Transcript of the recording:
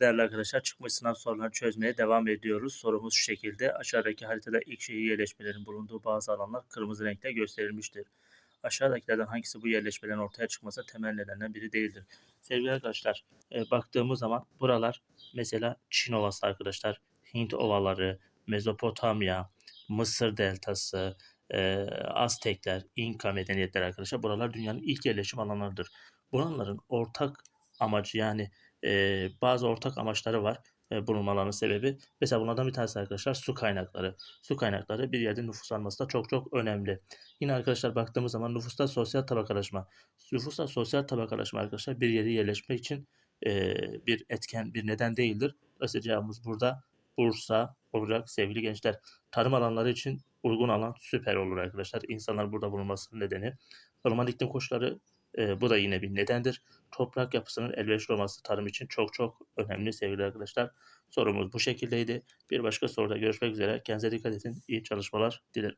Değerli arkadaşlar çıkmış sınav sorularını çözmeye devam ediyoruz. Sorumuz şu şekilde. Aşağıdaki haritada ilk şehir yerleşmelerin bulunduğu bazı alanlar kırmızı renkte gösterilmiştir. Aşağıdakilerden hangisi bu yerleşmelerin ortaya çıkmasına temel nedenlerden biri değildir? Sevgili arkadaşlar e, baktığımız zaman buralar mesela Çin Ovası arkadaşlar, Hint Ovaları, Mezopotamya, Mısır Deltası, e, Aztekler, İnka medeniyetleri arkadaşlar. Buralar dünyanın ilk yerleşim alanlarıdır. Bunların ortak amacı yani e, bazı ortak amaçları var e, bulunmalarının sebebi. Mesela bunlardan bir tanesi arkadaşlar su kaynakları. Su kaynakları bir yerde nüfus alması da çok çok önemli. Yine arkadaşlar baktığımız zaman nüfusta sosyal tabakalaşma. Nüfusta sosyal tabakalaşma arkadaşlar bir yere yerleşmek için e, bir etken, bir neden değildir. Dolayısıyla cevabımız burada Bursa olacak sevgili gençler. Tarım alanları için uygun alan süper olur arkadaşlar. İnsanlar burada bulunmasının nedeni. Normal iklim koşulları e, bu da yine bir nedendir. Toprak yapısının elverişli olması tarım için çok çok önemli sevgili arkadaşlar. Sorumuz bu şekildeydi. Bir başka soruda görüşmek üzere. Kendinize dikkat edin. İyi çalışmalar dilerim.